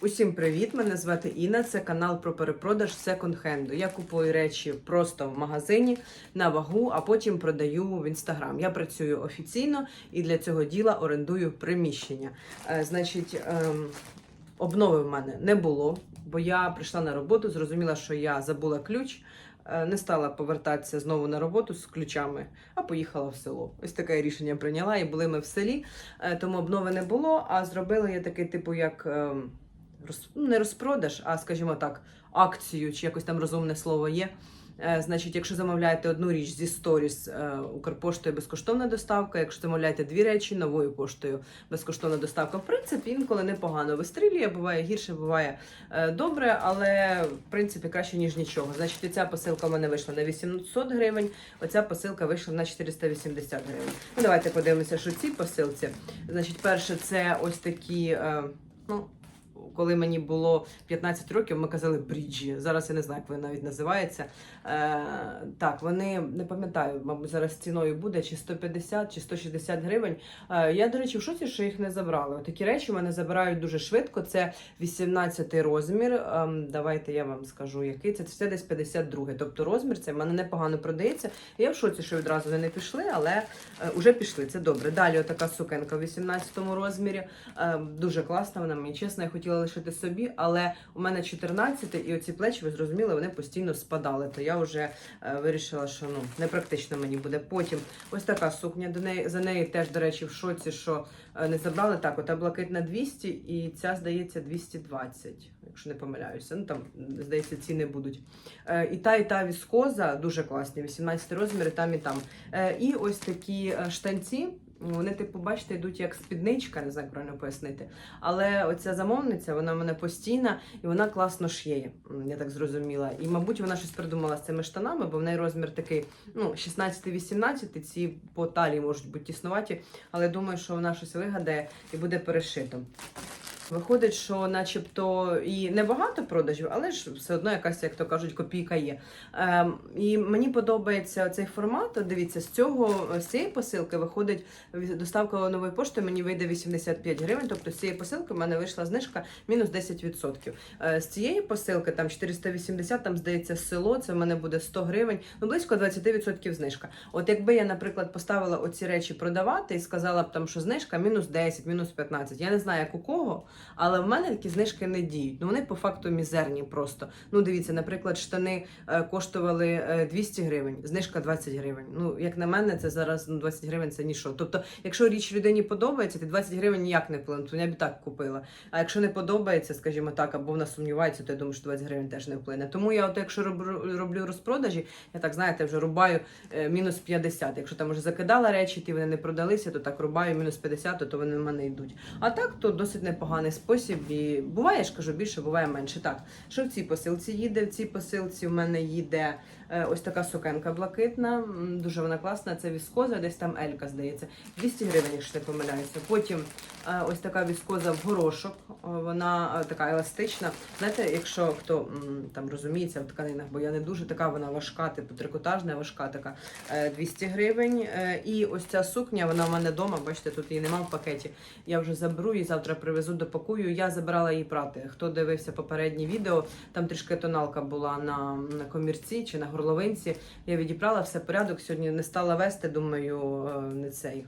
Усім привіт! Мене звати Інна. Це канал про перепродаж секонд-хенду. Я купую речі просто в магазині на вагу, а потім продаю в інстаграм. Я працюю офіційно і для цього діла орендую приміщення. Е, значить, ем, обнови в мене не було, бо я прийшла на роботу, зрозуміла, що я забула ключ. е, Не стала повертатися знову на роботу з ключами, а поїхала в село. Ось таке рішення прийняла. І були ми в селі, е, тому обнови не було. А зробила я такий, типу, як ем, роз, ну, не розпродаж, а скажімо так, акцію, чи якось там розумне слово є. Е, Значить, якщо замовляєте одну річ зі сторіс е, Укрпоштою безкоштовна доставка, якщо замовляєте дві речі новою поштою безкоштовна доставка, в принципі, інколи непогано вистрілює, буває гірше, буває е, добре, але в принципі краще ніж нічого. Значить, ця посилка в мене вийшла на 800 гривень, оця посилка вийшла на 480 гривень. Ну, давайте подивимося, що ці посилці. Значить, перше, це ось такі. Ну, коли мені було 15 років, ми казали бріджі. Зараз я не знаю, як вони навіть називаються. Е, так, вони не пам'ятаю, мабуть, зараз ціною буде чи 150, чи 160 гривень. Е, я, до речі, в шоці, що їх не забрали. Такі речі мене забирають дуже швидко. Це 18 розмір. Ем, давайте я вам скажу, який це. Це десь 52. Тобто розмір це в мене непогано продається. Я в шоці, що відразу вони не пішли, але е, уже пішли. Це добре. Далі отака сукенка в 18 розмірі. Е, дуже класна, вона мені чесно, я хотіла лишити собі, але у мене 14 і оці плечі, ви зрозуміли, вони постійно спадали. То я вже е, вирішила, що ну непрактично мені буде. Потім ось така сукня до неї за неї теж, до речі, в шоці, що е, не забрали так. Ота блакитна 200 і ця здається 220, якщо не помиляюся. Ну там здається, ціни будуть. Е, І та, і та віскоза дуже класні, 18 розміри, там і там. І ось такі штанці. Вони, типу, бачите, йдуть як спідничка, не знаю, як правильно пояснити. Але оця замовниця, вона в мене постійна і вона класно шиє, я так зрозуміла. І, мабуть, вона щось придумала з цими штанами, бо в неї розмір такий ну, 16-18, ці по талії можуть бути тіснуваті, але думаю, що вона щось вигадає і буде перешито. Виходить, що начебто і небагато продажів, але ж все одно якась, як то кажуть, копійка є. Ем, і мені подобається цей формат. Дивіться, з цього з цієї посилки виходить доставка нової пошти. Мені вийде 85 гривень. Тобто з цієї посилки в мене вийшла знижка мінус 10%. Е, з цієї посилки там 480, там здається село. Це в мене буде 100 гривень, ну близько 20% знижка. От якби я, наприклад, поставила оці речі продавати і сказала б там, що знижка мінус 10, мінус 15. Я не знаю, як у кого. Але в мене такі знижки не діють. Ну вони по факту мізерні просто. Ну дивіться, наприклад, штани е, коштували е, 200 гривень, знижка 20 гривень. Ну, як на мене, це зараз ну, 20 гривень це ніщо. Тобто, якщо річ людині подобається, ти 20 гривень ніяк не вплине, то я б і так купила. А якщо не подобається, скажімо так, або вона сумнівається, то я думаю, що 20 гривень теж не вплине. Тому я, от якщо роблю, роблю розпродажі, я так знаєте, вже рубаю е, мінус 50. Якщо там вже закидала речі, ті вони не продалися, то так рубаю мінус 50, то вони в мене йдуть. А так то досить непоганий спосіб. І буває, я ж кажу, більше, буває менше. Так, що в цій посилці їде? В цій посилці в мене їде ось така сукенка блакитна. Дуже вона класна. Це віскоза, десь там Елька, здається. 200 гривень, якщо не помиляюся. Потім е, ось така віскоза в горошок. Е, Вона е, така еластична. Знаєте, якщо хто там розуміється в тканинах, бо я не дуже така, вона важка, типу трикотажна, важка така. Е, 200 гривень. Е, І ось ця сукня, вона в мене вдома, бачите, тут її нема в пакеті. Я вже заберу її, завтра привезу, допакую. Я забирала її прати. Хто дивився попереднє відео, там трішки тоналка була на, на комірці чи на горловинці. Я відібрала все порядок. Сьогодні не стала вести, думаю, е, не цей.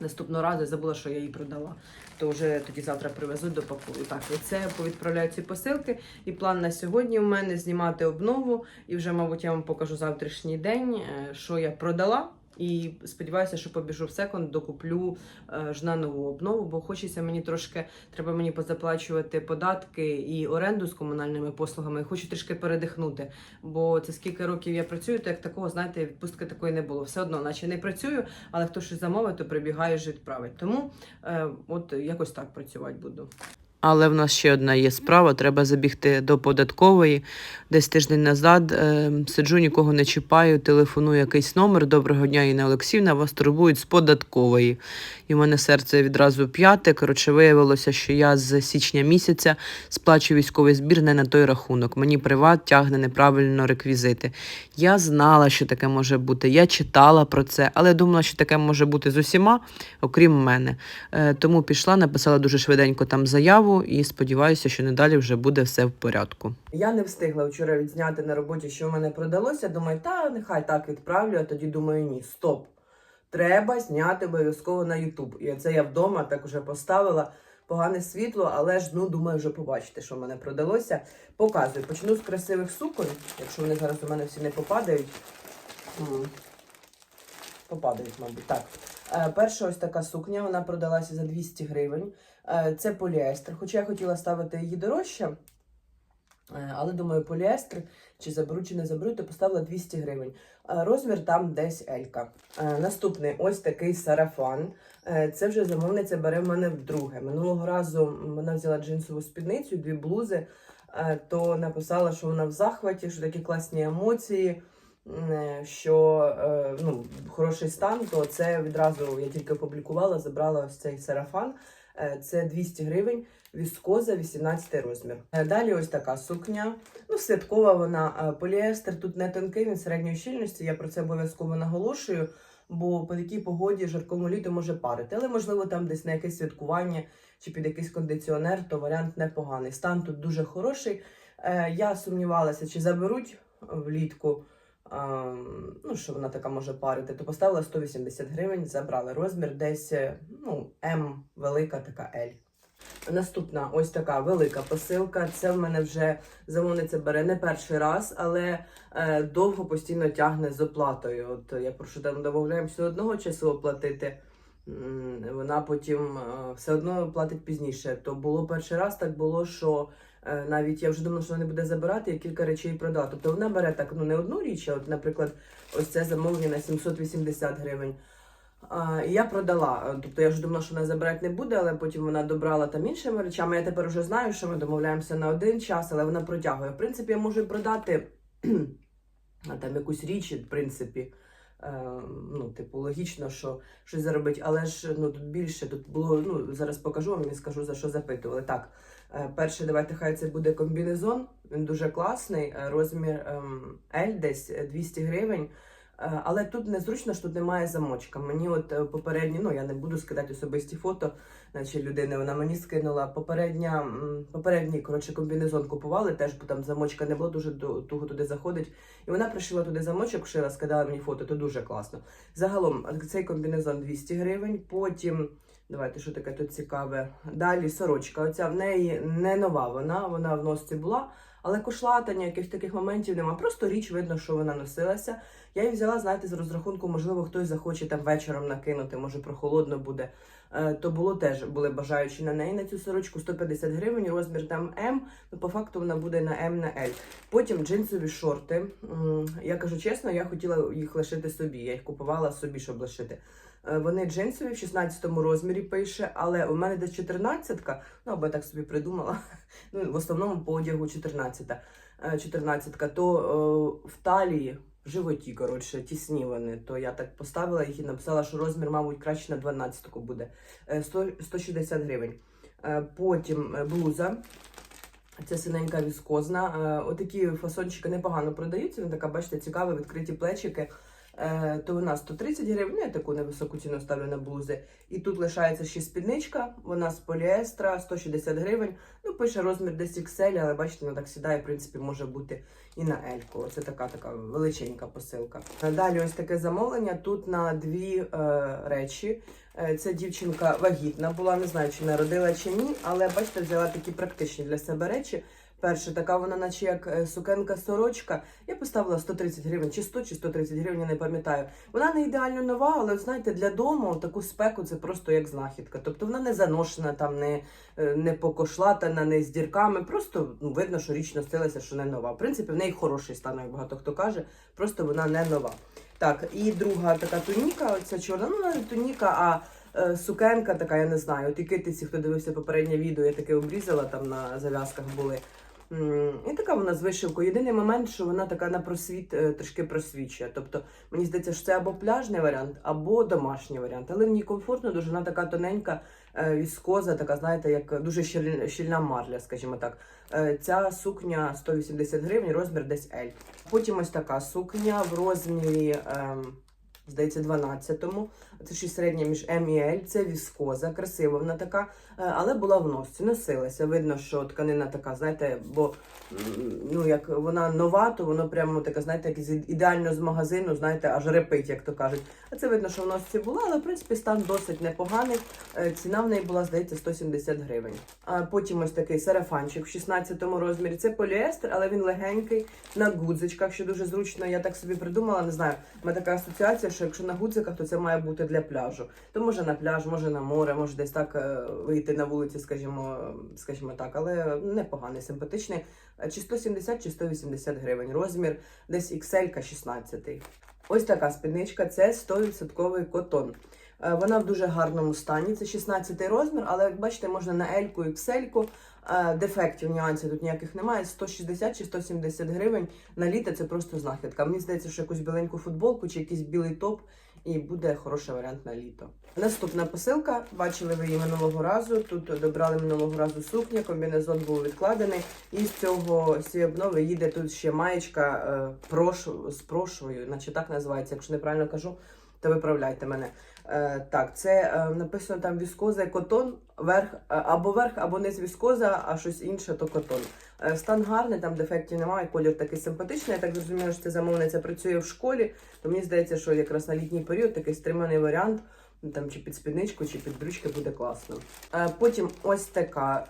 Наступного разу я забула, що я її продала. То вже тоді завтра привезу, допакую. Так, і це повідправляю ці посилки. І план на сьогодні у мене знімати обнову. І вже, мабуть, я вам покажу завтрашній день, е, що я продала. І сподіваюся, що побіжу в секонд, докуплю е, ж на нову обнову, бо хочеться мені трошки, треба мені позаплачувати податки і оренду з комунальними послугами. Хочу трішки передихнути. Бо це скільки років я працюю, то як такого, знаєте, відпустки такої не було. Все одно, наче не працюю, але хто щось замовить, то прибігаю жити править. Тому е, от якось так працювати буду. Але в нас ще одна є справа. Треба забігти до податкової. Десь тиждень назад е, сиджу, нікого не чіпаю, телефоную якийсь номер. Доброго дня, Інна Олексіївна, вас турбують з податкової. І в мене серце відразу п'яте. Коротше, виявилося, що я з січня місяця сплачую військовий збір не на той рахунок. Мені приват тягне неправильно реквізити. Я знала, що таке може бути. Я читала про це, але думала, що таке може бути з усіма, окрім мене. Е, тому пішла, написала дуже швиденько там заяву допомогу і сподіваюся, що надалі вже буде все в порядку. Я не встигла вчора відзняти на роботі, що в мене продалося. Думаю, та нехай так відправлю. А тоді думаю, ні, стоп. Треба зняти обов'язково на Ютуб. І це я вдома так вже поставила. Погане світло, але ж ну думаю, вже побачите, що в мене продалося. Показую. Почну з красивих суконь, якщо вони зараз у мене всі не попадають. Попадають, мабуть. Так. Е, перша ось така сукня, вона продалася за 200 гривень. Е, це поліестер. Хоча я хотіла ставити її дорожче, е, але думаю, поліестер, чи заберу, чи не заберу, то поставила 200 гривень. Е, розмір там десь Елька. Наступний ось такий сарафан. Це вже замовниця бере в мене вдруге. Минулого разу вона взяла джинсову спідницю, дві блузи, то написала, що вона в захваті, що такі класні емоції. Що ну, хороший стан, то це відразу я тільки опублікувала, забрала ось цей сарафан. Е, Це 200 гривень, віскоза, 18 розмір. Е, Далі ось така сукня. Ну, святкова вона е, поліестер. Тут не тонкий, він середньої щільності. Я про це обов'язково наголошую, бо по такій погоді жаркому літу може парити. Але можливо там десь на якесь святкування чи під якийсь кондиціонер, то варіант непоганий. Стан тут дуже хороший. Я сумнівалася, чи заберуть влітку. Ну, що вона така може парити, то поставила 180 гривень, забрали розмір десь е, ну, М велика, така L. Наступна ось така велика посилка. Це в мене вже замовниця бере не перший раз, але е, довго постійно тягне з оплатою. От я прошу там домовляємося одного часу оплатити. Вона потім е, все одно платить пізніше. То було перший раз, так було, що навіть я вже думала, що вона не буде забирати, я кілька речей продала. Тобто вона бере так ну не одну річ, а от, наприклад, ось це замовлення на 780 гривень. А, і я продала. Тобто я вже думала, що вона забирати не буде, але потім вона добрала там іншими речами. Я тепер вже знаю, що ми домовляємося на один час, але вона протягує. В принципі, я можу продати там якусь річ, в принципі. Е, ну, типу, логічно, що щось заробить, але ж ну тут більше тут було. Ну зараз покажу вам і скажу за що запитували. Так, е, перше, давайте хай це буде комбінезон. Він дуже класний. е, Розмір ем, L десь е, 200 гривень. Е, Але тут незручно, що тут немає замочка. Мені от е, попередні, ну я не буду скидати особисті фото, наче людини вона мені скинула. Попередня, попередній коротше, комбінезон купували, теж бо там замочка не було, дуже ду- туго туди заходить. І вона пришила туди замочок, шила, скидала мені фото, то дуже класно. Загалом е, цей комбінезон 200 гривень. Потім, давайте, що таке тут цікаве. Далі сорочка. Оця в неї не нова вона, вона в носці була. Але кошлатання, якихось таких моментів нема. Просто річ видно, що вона носилася. Я її взяла, знаєте, з розрахунку, можливо, хтось захоче там вечором накинути, може прохолодно буде. Е, то було теж були бажаючі на неї на цю сорочку 150 гривень, розмір там М. Ну по факту вона буде на М на L. Потім джинсові шорти. Я кажу чесно, я хотіла їх лишити собі. Я їх купувала собі, щоб лишити. Е, Вони джинсові в 16 розмірі пише, але у мене десь 14-ка, ну або я так собі придумала. Ну, в основному по одягу 14-та. Е, 14-ка, то е, в талії, в животі, коротше, тісні вони. То я так поставила їх і написала, що розмір, мабуть, краще на 12-ку буде. Е, 100, 160 гривень. Е, потім е, блуза. Це синенька віскозна. Е, Отакі фасончики непогано продаються. Вони така, бачите, цікаві, відкриті плечики. Е, То вона 130 гривень, я таку невисоку ціну ставлю на блузи. І тут лишається ще спідничка, вона з поліестра, 160 гривень. Ну, пише розмір десь XL, але бачите, вона так сідає, в принципі, може бути і на Ельку. Це така така величенька посилка. Далі ось таке замовлення. Тут на дві е, речі. Е, Ця дівчинка вагітна була, не знаю, чи народила чи ні, але бачите, взяла такі практичні для себе речі. Перша така вона, наче як е, сукенка-сорочка. Я поставила 130 гривень, чи 100, чи 130 гривень, я не пам'ятаю. Вона не ідеально нова, але знаєте, для дому таку спеку це просто як знахідка. Тобто вона не заношена, там не, е, не покошлатана, не з дірками. Просто ну, видно, що річ носилася, що не нова. В принципі, в неї хороший стан, як багато хто каже, просто вона не нова. Так, і друга така туніка, оця чорна, ну не туніка, а сукенка така, я не знаю. От і китиці, хто дивився попереднє відео, я таке обрізала, там на зав'язках були. І така вона з вишивкою. Єдиний момент, що вона така на просвіт е, трішки просвічує. Тобто мені здається, що це або пляжний варіант, або домашній варіант. Але в ній комфортно, дуже вона така тоненька, е, віскоза, така, знаєте, як дуже щільна марля, скажімо так. Е, Ця сукня 180 гривень, розмір десь L. Потім ось така сукня в розмірі, ем, здається, 12-му. Це щось середнє між М і L, це віскоза, красива вона така, е, але була в носці, носилася. Видно, що тканина така, знаєте, бо ну, як вона нова, то воно прямо така, знаєте, як ідеально з магазину, знаєте, аж репить, як то кажуть. А це видно, що в носці була, але в принципі стан досить непоганий. Е, Ціна в неї була, здається, 170 гривень. А потім ось такий сарафанчик в 16 розмірі. Це поліестер, але він легенький на гудзичках, що дуже зручно. Я так собі придумала, не знаю. У мене така асоціація, що якщо на гудзиках, то це має бути пляжу. То може на пляж, може на море, може десь так е, вийти на вулиці, скажімо, скажімо так, але непоганий, симпатичний. Е, Чи 170, чи 180 гривень. Розмір десь XL 16. Ось така спідничка, це 100% котон. Е, Вона в дуже гарному стані. Це 16 розмір, але як бачите, можна на L-ку, XL-ку. Е, Дефектів, нюансів тут ніяких немає. 160 чи 170 гривень на літо це просто знахідка. Мені здається, що якусь біленьку футболку чи якийсь білий топ і буде хороший варіант на літо. Наступна посилка. Бачили ви її минулого разу. Тут добрали минулого разу сукня, комбінезон був відкладений. І з цього з обнови їде тут ще маєчка е, прошу, з прошвою, наче так називається. Якщо неправильно кажу, то виправляйте мене. Е, так, це е, написано там віскоза і котон, верх е, або верх, або не з віскоза, а щось інше, то котон. Стан гарний, там дефектів немає, колір такий симпатичний. Я так зрозуміла, що ця замовниця працює в школі, то мені здається, що якраз на літній період такий стриманий варіант. Там чи під спідничку, чи під брючки буде класно. Потім ось така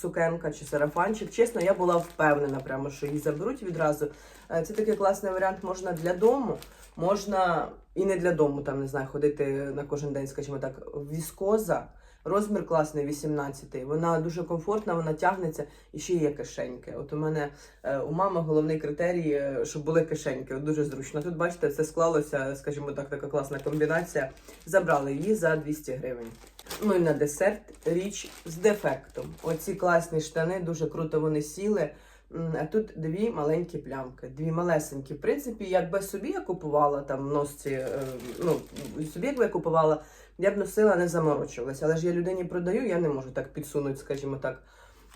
сукенка чи сарафанчик. Чесно, я була впевнена, прямо що її заберуть відразу. Це такий класний варіант можна для дому, можна і не для дому, там не знаю, ходити на кожен день, скажімо так, віскоза. Розмір класний, 18 Вона дуже комфортна, вона тягнеться і ще є кишеньки. От у мене е, у мами головний критерій, е, щоб були кишеньки. От дуже зручно. Тут бачите, це склалося, скажімо так, така класна комбінація. Забрали її за 200 гривень. Ну і на десерт річ з дефектом. Оці класні штани, дуже круто вони сіли. А тут дві маленькі плямки, дві малесенькі. В принципі, якби собі я купувала там носці, е, ну собі якби я купувала, я б носила, не заморочувалася. Але ж я людині продаю, я не можу так підсунути, скажімо так.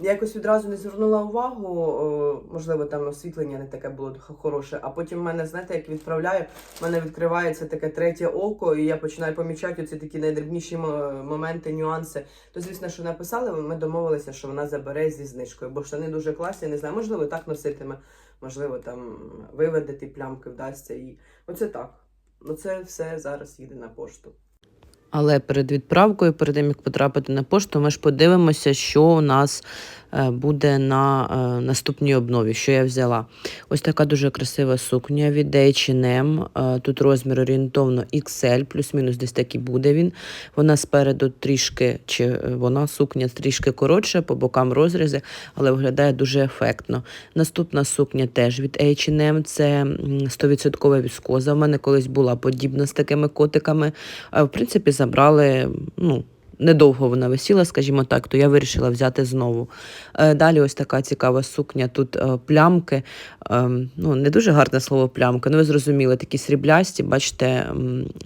Я якось відразу не звернула увагу, можливо, там освітлення не таке було хороше. А потім в мене, знаєте, як відправляю, в мене відкривається таке третє око, і я починаю помічати оці такі найдрібніші моменти, нюанси. То, звісно, що написали, ми домовилися, що вона забере зі знижкою, бо штани дуже класні, не знаю, можливо, так носитиме, можливо, там виведе ті плямки, вдасться. І оце так. Оце все зараз їде на пошту. Але перед відправкою, перед тим як потрапити на пошту, ми ж подивимося, що у нас буде на е, наступній обнові, що я взяла. Ось така дуже красива сукня від H&M. Е, Тут розмір орієнтовно XL, плюс-мінус десь такий буде він. Вона спереду трішки, чи е, вона сукня трішки коротша, по бокам розрізи, але виглядає дуже ефектно. Наступна сукня теж від H&M, це м, 100% віскоза. У мене колись була подібна з такими котиками. В принципі, забрали, ну, недовго вона висіла, скажімо так, то я вирішила взяти знову. Е, Далі ось така цікава сукня. Тут е, плямки, ем, ну, не дуже гарне слово плямка, ну ви зрозуміли, такі сріблясті, бачите,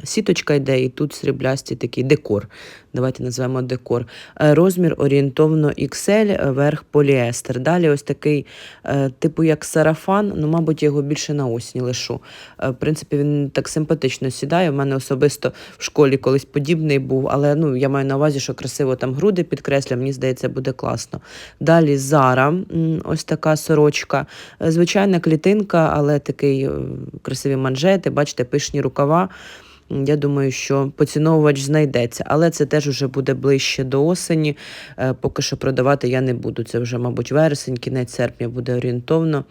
сіточка йде, і тут сріблясті такий декор. Давайте назвемо декор. Е, Розмір орієнтовно XL, е, верх поліестер. Далі ось такий, е, типу як сарафан, ну, мабуть, я його більше на осінь лишу. В принципі, він так симпатично сідає. У мене особисто в школі колись подібний був, але ну, я маю на увазі, що красиво там груди підкреслює, мені здається, буде класно. Далі Зара, ось така сорочка. Звичайна клітинка, але такий красиві манжети, бачите, пишні рукава. Я думаю, що поціновувач знайдеться, але це теж вже буде ближче до осені. Е, Поки що продавати я не буду. Це вже, мабуть, вересень, кінець серпня буде орієнтовно.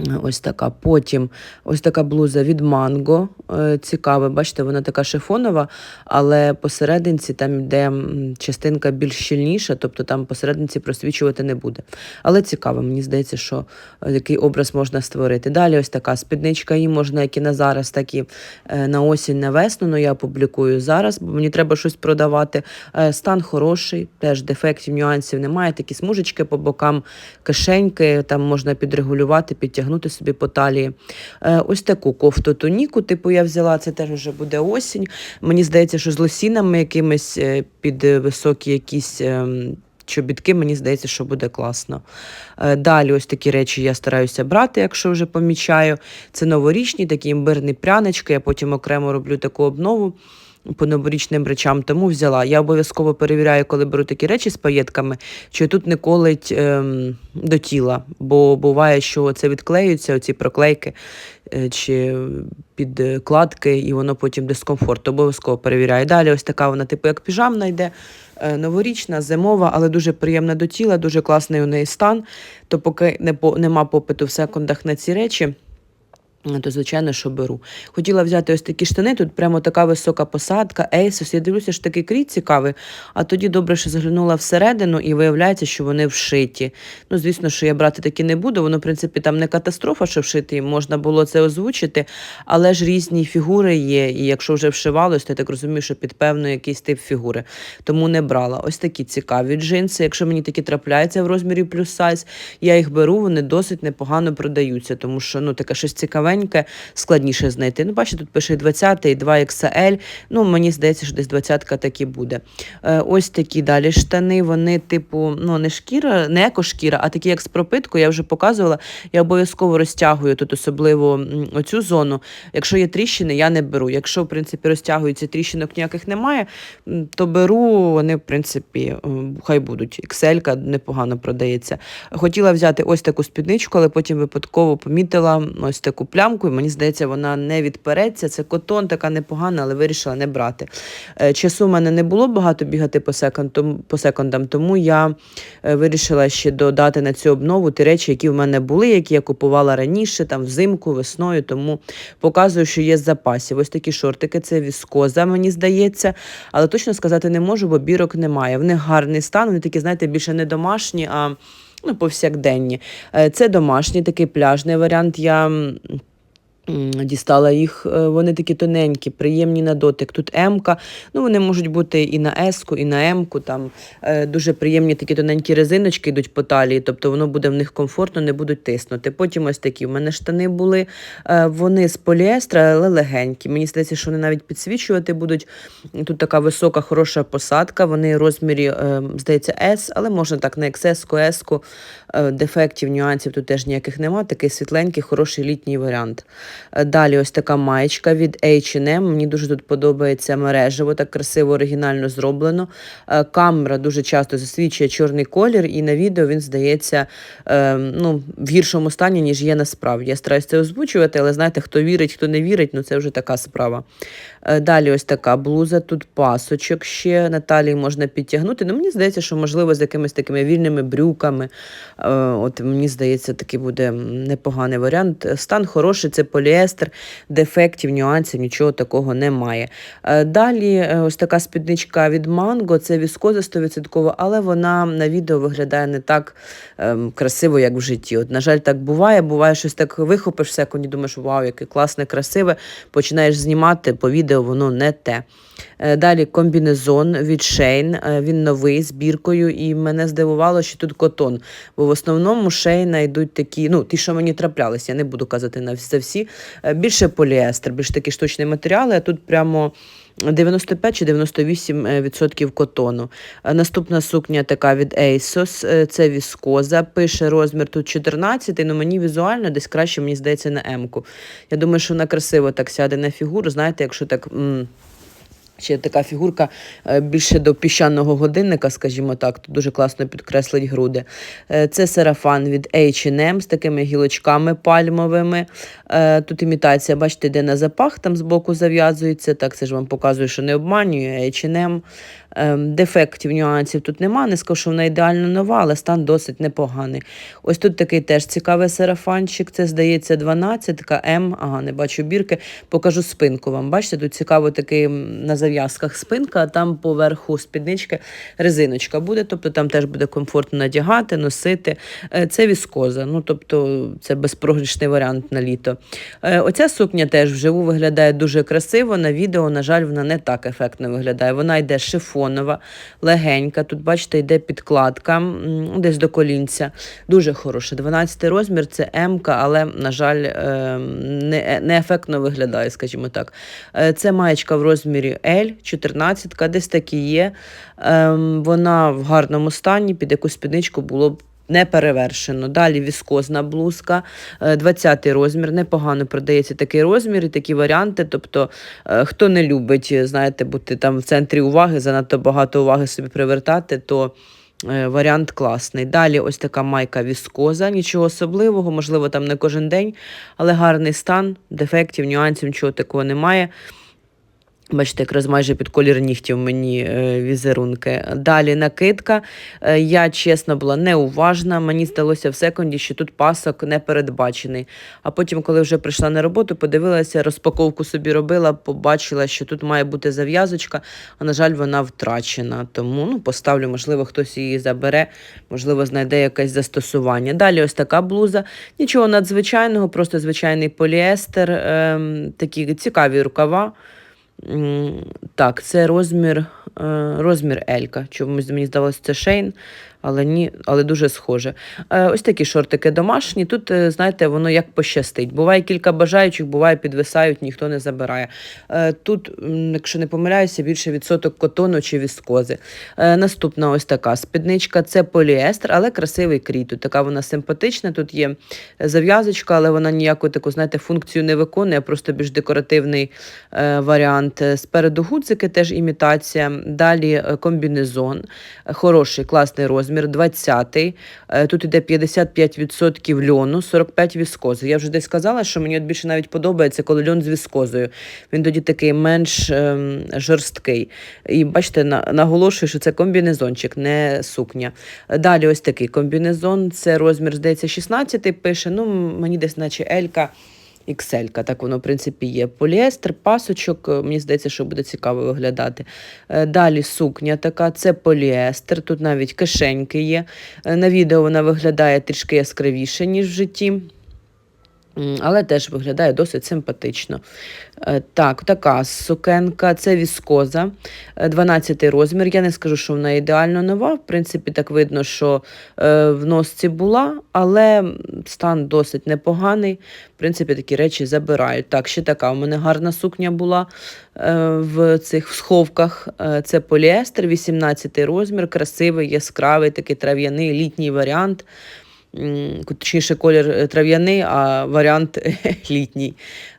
Е, Ось така. Потім ось така блуза від Манго. Е, Цікава, бачите, вона така шифонова, але посерединці там йде частинка більш щільніша, тобто там посерединці просвічувати не буде. Але цікаво, мені здається, що е, такий образ можна створити. Далі ось така спідничка, її можна як і на зараз, так і е, на осінь, на весну. Ну я публікую зараз, бо мені треба щось продавати. Е, Стан хороший, теж дефектів, нюансів немає. Такі смужечки по бокам, кишеньки, там можна підрегулювати, підтягнути собі по талії. Е, Ось таку кофту туніку, типу, я взяла, це теж вже буде осінь. Мені здається, що з лосінами якимись е, під е, високі якісь. ем, Чобітки, мені здається, що буде класно. Далі ось такі речі я стараюся брати, якщо вже помічаю. Це новорічні, такі імбирні прянички. Я потім окремо роблю таку обнову. По новорічним речам, тому взяла. Я обов'язково перевіряю, коли беру такі речі з паєтками, чи тут не колить ем, до тіла, бо буває, що це відклеюються, оці проклейки е, чи підкладки, і воно потім дискомфорт. Обов'язково перевіряю. Далі ось така вона, типу, як піжамна йде. е, Новорічна, зимова, але дуже приємна до тіла, дуже класний у неї стан. То поки не по, нема попиту в секундах на ці речі, е, то звичайно, що беру. Хотіла взяти ось такі штани, тут прямо така висока посадка, Ейсос. Я дивлюся, що такий крій цікавий, а тоді добре, що заглянула всередину і виявляється, що вони вшиті. Ну, звісно, що я брати такі не буду. Воно, в принципі, там не катастрофа, що вшиті, можна було це озвучити, але ж різні фігури є. І якщо вже вшивалось, то я так розумію, що під певний якийсь тип фігури. Тому не брала. Ось такі цікаві джинси. Якщо мені такі трапляються в розмірі плюс сайз, я їх беру, вони досить непогано продаються, тому що ну таке щось цікавеньке, складніше знайти. Ну, бачите, тут пише 20 і 2 XL. Ну, мені здається, що десь 20 так і буде. Е, ось такі далі штани. Вони, типу, ну не шкіра, не екошкіра, а такі як з пропиткою. Я вже показувала. Я обов'язково розтягую тут, особливо оцю зону. Якщо є тріщини, я не беру. Якщо, в принципі, розтягуються тріщинок ніяких немає, то беру. Вони, в принципі, хай будуть. XL непогано продається. Хотіла взяти ось таку спідничку, але потім випадково помітила ось таку плямку, і мені здається, вона не відпереться. Це котон, така непогана, але вирішила не брати. Е, Часу в мене не було багато бігати по, секондам, по секундам, тому я е, вирішила ще додати на цю обнову ті речі, які в мене були, які я купувала раніше, там взимку, весною, тому показую, що є з запасів. Ось такі шортики, це віскоза, мені здається, але точно сказати не можу, бо бірок немає. В них гарний стан, вони такі, знаєте, більше не домашні, а ну, повсякденні. Е, Це домашній такий пляжний варіант. Я дістала їх, е, вони такі тоненькі, приємні на дотик. Тут М-ка, ну вони можуть бути і на С-ку, і на М-ку. Там е, дуже приємні такі тоненькі резиночки йдуть по талії, тобто воно буде в них комфортно, не будуть тиснути. Потім ось такі. У мене штани були, е, вони з поліестра, але легенькі. Мені здається, що вони навіть підсвічувати будуть. Тут така висока, хороша посадка. Вони в розмірі, здається, S, але можна так на XS, S, е, дефектів, нюансів тут теж ніяких нема. Такий світленький, хороший літній варіант. Е, Далі ось така маєчка від H&M. Мені дуже тут подобається мережево, так красиво, оригінально зроблено. Е, Камера дуже часто засвідчує чорний колір, і на відео він здається е, ну, в гіршому стані, ніж є насправді. Я стараюся це озвучувати, але знаєте, хто вірить, хто не вірить, ну це вже така справа. Е, Далі ось така блуза, тут пасочок ще на можна підтягнути. Ну, мені здається, що можливо з якимись такими вільними брюками. Е, От мені здається, такий буде непоганий варіант. Стан хороший, це поліестер, дефектів, нюансів, нічого такого немає. Е, Далі е, ось така спідничка від Манго, це віскоза 100%, але вона на відео виглядає не так ем, красиво, як в житті. От, на жаль, так буває. Буває щось так вихопиш секунді, думаєш, вау, яке класне, красиве. Починаєш знімати по відео, воно не те. Е, Далі комбінезон від Shane, е, він новий з біркою, і мене здивувало, що тут котон. Бо в основному Шейна йдуть такі, ну, ті, що мені траплялися, я не буду казати на всі. Е, Більше поліестер, більш такі штучні матеріали, а тут прямо. 95 чи 98 е, відсотків котону. Наступна сукня така від ASOS, це віскоза. Пише розмір тут 14, ну мені візуально десь краще, мені здається, на М-ку. Я думаю, що вона красиво так сяде на фігуру. Знаєте, якщо так. м, Ще така фігурка е, більше до піщаного годинника, скажімо так, то дуже класно підкреслить груди. Е, Це сарафан від H&M з такими гілочками пальмовими. Е, Тут імітація, бачите, де на запах, там збоку зав'язується. Так, це ж вам показує, що не обманює H&M. Ем, Дефектів, нюансів тут нема. Не скажу, що вона ідеально нова, але стан досить непоганий. Ось тут такий теж цікавий сарафанчик. Це здається 12, така М. Ага, не бачу бірки. Покажу спинку вам. Бачите, тут цікаво такий на зав'язках спинка, а там поверху спіднички резиночка буде. Тобто там теж буде комфортно надягати, носити. Е, Це віскоза. Ну тобто це безпрогрішний варіант на літо. Е, Оця сукня теж вживу виглядає дуже красиво. На відео, на жаль, вона не так ефектно виглядає. Вона йде шифонова, легенька. Тут, бачите, йде підкладка десь до колінця. Дуже хороша. 12 розмір це М, але, на жаль, неефектно не, виглядає, скажімо так. Е, Це маєчка в розмірі L, 14, десь такі є. Ем, Вона в гарному стані, під яку спідничку було б не перевершено. Далі віскозна блузка, 20 розмір. Непогано продається такий розмір і такі варіанти. Тобто, е, хто не любить, знаєте, бути там в центрі уваги, занадто багато уваги собі привертати, то е, варіант класний. Далі ось така майка віскоза, нічого особливого, можливо, там не кожен день, але гарний стан, дефектів, нюансів, нічого такого немає. Бачите, якраз майже під колір нігтів мені е, візерунки. Далі накидка. Е, я чесно була неуважна. Мені здалося в секунді, що тут пасок не передбачений. А потім, коли вже прийшла на роботу, подивилася, розпаковку собі робила, побачила, що тут має бути зав'язочка, а на жаль, вона втрачена. Тому ну, поставлю, можливо, хтось її забере, можливо, знайде якесь застосування. Далі ось така блуза. Нічого надзвичайного, просто звичайний поліестер, ем, такі цікаві рукава. Так, це розмір, е, розмір Елька. Чомусь мені здалося, це Шейн, але ні, але дуже схоже. Е, Ось такі шортики домашні. Тут, е, знаєте, воно як пощастить. Буває кілька бажаючих, буває підвисають, ніхто не забирає. Е, Тут, якщо не помиляюся, більше відсоток котону чи віскози. Наступна ось така спідничка це поліестер, але красивий крій. Тут така вона симпатична. Тут є зав'язочка, але вона ніяку таку, знаєте, функцію не виконує, просто більш декоративний варіант. Спереду гудзики теж імітація. Далі комбінезон. Хороший, класний розмір, 20-й. Е, Тут іде 55% льону, 45 віскози. Я вже десь сказала, що мені от більше навіть подобається, коли льон з віскозою. Він тоді такий менш ем, жорсткий. І бачите, на, наголошую, що це комбінезончик, не сукня. Далі ось такий комбінезон. Це розмір, здається, 16 пише. Ну, мені десь, наче Елька. XL, так воно, в принципі, є. Поліестер, пасочок, е, мені здається, що буде цікаво виглядати. Е, Далі сукня така, це поліестер, тут навіть кишеньки є. Е, На відео вона виглядає трішки яскравіше, ніж в житті. Але теж виглядає досить симпатично. Е, Так, така сукенка, це віскоза, 12 розмір. Я не скажу, що вона ідеально нова. В принципі, так видно, що е, в носці була, але стан досить непоганий. В принципі, такі речі забирають. Так, ще така у мене гарна сукня була е, в цих сховках. Е, Це поліестер, 18 розмір, красивий, яскравий, такий трав'яний літній варіант. Точніше, колір е, трав'яний, а варіант літній.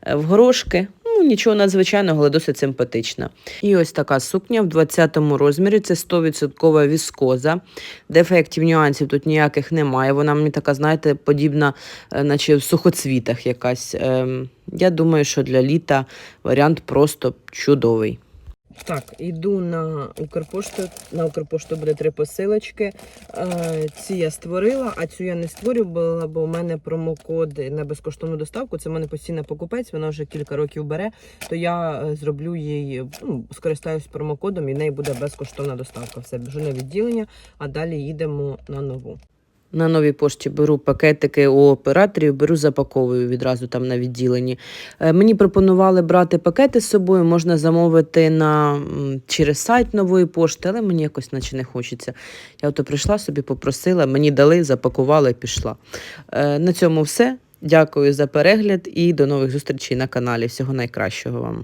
Е, В горошки. Ну, нічого надзвичайного, але досить симпатична. І ось така сукня в 20-му розмірі. Це 100% віскоза. Дефектів, нюансів тут ніяких немає. Вона мені така, знаєте, подібна, е, наче в сухоцвітах якась. Ем, Я думаю, що для літа варіант просто чудовий. Так, іду на Укрпошту. На Укрпошту буде три посилочки. Е, ці я створила, а цю я не створювала, бо у мене промокод на безкоштовну доставку. Це в мене постійна покупець, вона вже кілька років бере. То я е, зроблю їй, ну, скористаюсь промокодом і в неї буде безкоштовна доставка. Все, біжу на відділення, а далі їдемо на нову. На новій пошті беру пакетики у операторів, беру запаковую відразу там на відділенні. Е, Мені пропонували брати пакети з собою, можна замовити на, через сайт нової пошти, але мені якось наче не хочеться. Я ото прийшла собі, попросила, мені дали, запакувала і пішла. Е, На цьому все. Дякую за перегляд і до нових зустрічей на каналі. Всього найкращого вам.